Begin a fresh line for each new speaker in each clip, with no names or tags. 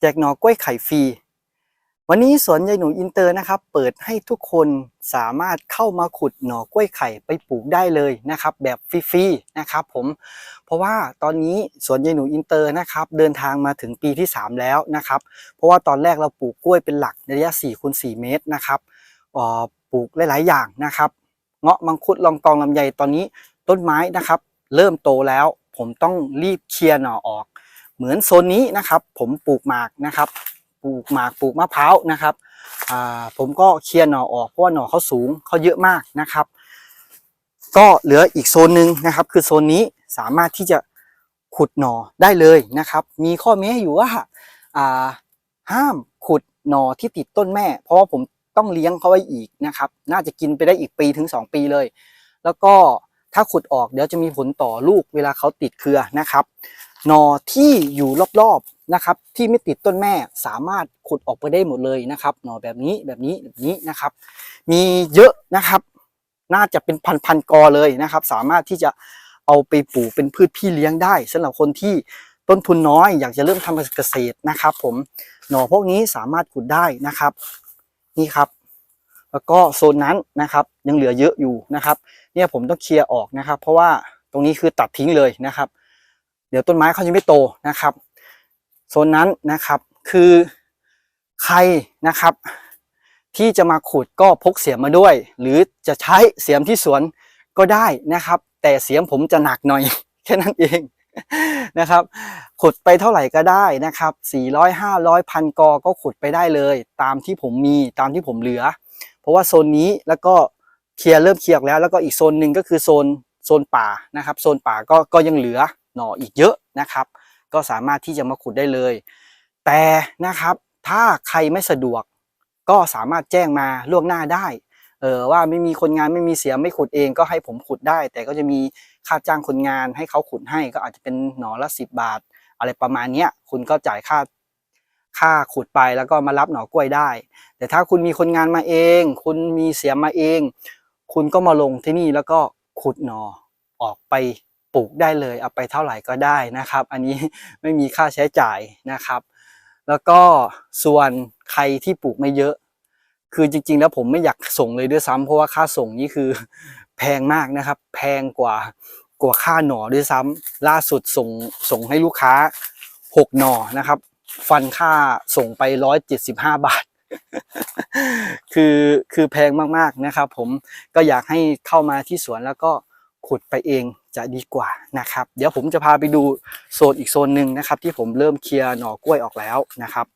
แจกหน่อกล้วยไข่ฟรี วันนี้สวนยายหนูอินเตอร์นะครับ เปิดให้ทุกคนสามารถเข้ามาขุดหน่อกล้วยไข่ไปปลูกได้เลยนะครับ แบบฟรีๆนะครับผม เพราะว่าตอนนี้สวนยายหนูอินเตอร์นะครับ เดินทางมาถึงปีที่ 3 แล้วนะครับ เพราะว่าตอนแรกเราปลูกกล้วยเป็นหลักในระยะ4คูณ4เมตรนะครับปลูกหลายๆอย่างนะครับเงาะมังคุดลองกองลำไยตอนนี้ต้นไม้นะครับ เริ่มโตแล้วผมต้องรีบเคลียร์หน่อออก เหมือนโซนนี้นะครับ ผมปลูกหมากนะครับ ปลูกหมากปลูกมะพร้าวนะครับผมก็เคลียร์หน่อออกเพราะว่าหน่อเขาสูงเขาเยอะมากนะครับ ก็เหลืออีกโซนหนึ่งนะครับ คือโซนนี้สามารถที่จะขุดหน่อได้เลยนะครับ มีข้อแม้อยู่ว่าห้ามขุดหน่อที่ติดต้นแม่ เพราะว่าผมต้องเลี้ยงเขาไว้อีกนะครับ น่าจะกินไปได้อีกปีถึง 2 ปีเลย แล้วก็ถ้าขุดออกเดี๋ยวจะมีผลต่อลูกเวลาเขาติดเครือนะครับ น่อที่อยู่รอบๆนะครับ ที่ไม่ติดต้นแม่สามารถขุดออกไปได้หมดเลยนะครับหน่อแบบนี้แบบนี้แบบนี้นะครับ มีเยอะนะครับ น่าจะเป็นพันๆกอเลยนะครับ สามารถที่จะเอาไปปลูกเป็นพืชพี่เลี้ยงได้สำหรับคนที่ต้นทุนน้อยอยากจะเริ่มทำเกษตรนะครับ ผมหน่อพวกนี้สามารถขุดได้นะครับ นี่ครับ แล้วก็โซนนั้นนะครับ ยังเหลือเยอะอยู่นะครับ เนี่ยผมต้องเคลียร์ออกนะครับ เพราะว่าตรงนี้คือตัดทิ้งเลยนะครับ เดี๋ยวต้นไม้เขายังไม่โตนะครับโซนนั้นนะครับคือใครนะครับ ที่จะมาขุดก็พกเสียมมาด้วย หรือจะใช้เสียมที่สวนก็ได้นะครับ แต่เสียมผมจะหนักหน่อยแค่นั้นเองนะครับ ขุดไปเท่าไหร่ก็ได้นะครับ 400 500พันกอก็ขุดไปได้เลย ตามที่ผมมีตามที่ผมเหลือ เพราะว่าโซนนี้แล้วก็เคลียร์เริ่มเคลียร์แล้ว แล้วก็อีกโซนหนึ่งก็คือโซนโซนป่านะครับ โซนป่าก็ก็ยังเหลือ หน่ออีกเยอะนะครับ ก็สามารถที่จะมาขุดได้เลย แต่นะครับถ้าใครไม่สะดวก ก็สามารถแจ้งมาล่วงหน้าได้เออว่าไม่มีคนงานไม่มีเสียไม่ขุดเองก็ให้ผมขุดได้ แต่ก็จะมีค่าจ้างคนงานให้เขาขุดให้ก็อาจจะเป็นหนอละสิบบาท อะไรประมาณเนี้ยคุณก็จ่ายค่าค่าขุดไปแล้วก็มารับหน่อกล้วยได้ แต่ถ้าคุณมีคนงานมาเอง คุณมีเสียมมาเอง คุณก็มาลงที่นี่แล้วก็ขุดหน่อออกไป ปลูกได้เลย เอาไปเท่าไหร่ก็ได้นะครับ อันนี้ไม่มีค่าใช้จ่ายนะครับ แล้วก็ส่วนใครที่ปลูกไม่เยอะ คือจริง ๆ แล้วผมไม่อยากส่งเลยด้วยซ้ำเพราะว่าค่าส่งนี่คือแพงมากนะครับ แพงกว่ากว่าค่าหน่อด้วยซ้ำล่าสุดส่งส่งให้ลูกค้าหกหน่อนะครับ ฟันค่าส่งไปร้อยเจ็ดสิบห้าบาท คือคือแพงมากๆนะครับ ผมก็อยากให้เข้ามาที่สวนแล้วก็ขุดไปเอง จะดีกว่านะครับ เดี๋ยวผมจะพาไปดูโซนอีกโซนหนึ่งนะครับ ที่ผมเริ่มเคลียร์หน่อกล้วยออกแล้วนะครับ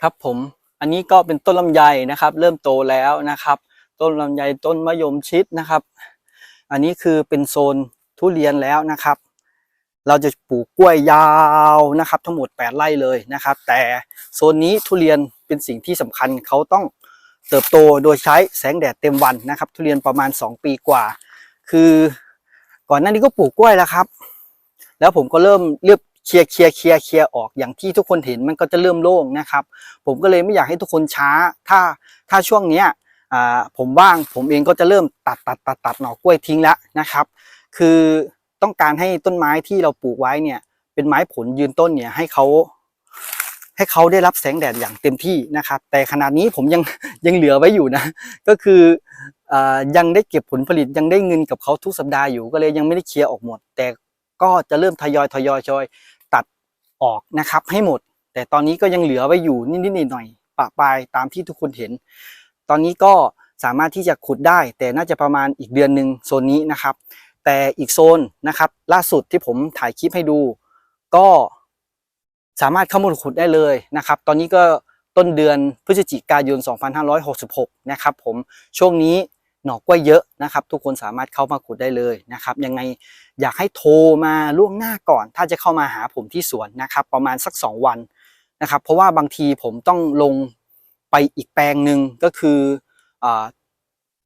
ครับผมอันนี้ก็เป็นต้นลำไยนะครับ เริ่มโตแล้วนะครับ ต้นลำไยต้นมะยมชิดนะครับ อันนี้คือเป็นโซนทุเรียนแล้วนะครับ เราจะปลูกกล้วยยาวนะครับ ทั้งหมด 8ไร่เลยนะครับ แต่โซนนี้ทุเรียนเป็นสิ่งที่สำคัญเขาต้องเติบโตโดยใช้แสงแดดเต็มวันนะครับ ทุเรียนประมาณ 2 ปีกว่า คือ ก่อนหน้านี้ก็ปลูกกล้วยแล้วครับ แล้วผมก็เริ่มเลือกเคลียร์เคลียร์เคลียร์เคลียร์ออกอย่างที่ทุกคนเห็นมันก็จะเริ่มโล่งนะครับ ผมก็เลยไม่อยากให้ทุกคนช้า ถ้าถ้าช่วงเนี้ยผมว่างผมเองก็จะเริ่มตัดตัดตัดตัดหน่อกล้วยทิ้งแล้วนะครับ คือต้องการให้ต้นไม้ที่เราปลูกไว้เนี่ย เป็นไม้ผลยืนต้นเนี่ยให้เขาให้เขาได้รับแสงแดดอย่างเต็มที่นะครับ แต่ขนาดนี้ผมยังยังเหลือไว้อยู่นะ ก็คือ ยังได้เก็บผลผลิตยังได้เงินกับเขาทุกสัปดาห์อยู่ก็เลยยังไม่ได้เคลียร์ออกหมด แต่ก็จะเริ่มทยอยทยอยทยอยตัดออกนะครับให้หมด แต่ตอนนี้ก็ยังเหลือไว้อยู่นิดๆหน่อยๆปะปลายตามที่ทุกคนเห็น ตอนนี้ก็สามารถที่จะขุดได้ แต่น่าจะประมาณอีกเดือนหนึ่งโซนนี้นะครับ แต่อีกโซนนะครับ ล่าสุดที่ผมถ่ายคลิปให้ดู ก็สามารถเข้ามาขุดได้เลยนะครับ ตอนนี้ก็ต้นเดือนพฤศจิกายน 2566 นะครับผมช่วงนี้ หน่อกล้วยเยอะนะครับ ทุกคนสามารถเข้ามาขุดได้เลยนะครับ ยังไงอยากให้โทรมาล่วงหน้าก่อน ถ้าจะเข้ามาหาผมที่สวนนะครับ ประมาณสัก 2 วันนะครับ เพราะว่าบางทีผมต้องลงไปอีกแปลงหนึ่งก็คือ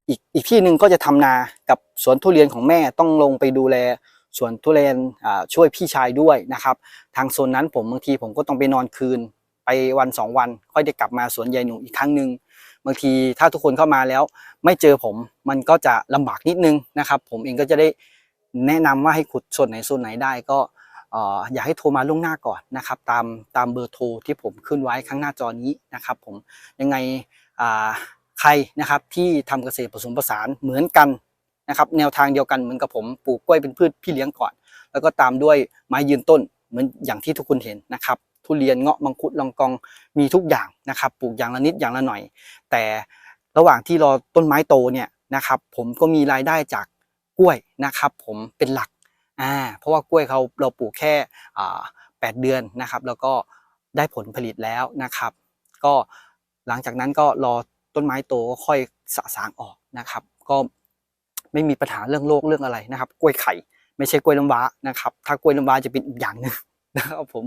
อีกอีกที่หนึ่งก็จะทำนากับสวนทุเรียนของแม่ต้องลงไปดูแลสวนทุเรียนช่วยพี่ชายด้วยนะครับ ทางโซนนั้นผมบางทีผมก็ต้องไปนอนคืน ไปวันสองวัน ค่อยได้กลับมาสวนยายหนูอีกครั้งหนึ่ง บางทีถ้าทุกคนเข้ามาแล้ว ไม่เจอผมมันก็จะลำบากนิดนึงนะครับ ผมเองก็จะได้แนะนำว่าให้ขุดส่วนไหนส่วนไหนได้ก็เอ่ออยากให้โทรมาล่วงหน้าก่อนนะครับ ตามตามเบอร์โทรที่ผมขึ้นไว้ข้างหน้าจอนี้นะครับ ผมยังไงใครนะครับที่ทำเกษตรผสมผสานเหมือนกันนะครับ แนวทางเดียวกันเหมือนกับผมปลูกกล้วยเป็นพืชพี่เลี้ยงก่อน แล้วก็ตามด้วยไม้ยืนต้นเหมือนอย่างที่ทุกคนเห็นนะครับ ทุเรียนเงาะมังคุดลองกองมีทุกอย่างนะครับปลูกอย่างละนิดอย่างละหน่อย แต่ระหว่างที่รอต้นไม้โตเนี่ยนะครับผมก็มีรายได้จากกล้วยนะครับผมเป็นหลักอ่าเพราะว่ากล้วยเขาเราปลูกแค่อ่าแปดเดือนนะครับแล้วก็ได้ผลผลิตแล้วนะครับ ก็หลังจากนั้นก็รอต้นไม้โตก็ค่อยสะสางออกนะครับ ก็ไม่มีปัญหาเรื่องโรคเรื่องอะไรนะครับ กล้วยไข่ ไม่ใช่กล้วยน้ำว้านะครับ ถ้ากล้วยน้ำว้าจะเป็นอีกอย่างหนึ่ง นะครับผม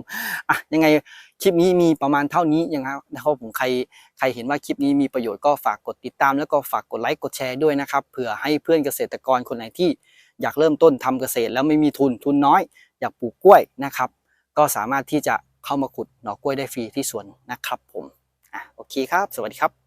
อะยังไงคลิปนี้มีประมาณเท่านี้ยังครับนะครับผมใครใครเห็นว่าคลิปนี้มีประโยชน์ก็ฝากกดติดตาม แล้วก็ฝากกดไลค์กดแชร์ด้วยนะครับเผื่อให้เพื่อนเกษตรกรคนไหนที่อยากเริ่มต้นทำเกษตร แล้วไม่มีทุนทุนน้อย อยากปลูกกล้วยนะครับ ก็สามารถที่จะเข้ามาขุดหน่อกล้วยได้ฟรีที่สวนนะครับผมอะโอเคครับ สวัสดีครับ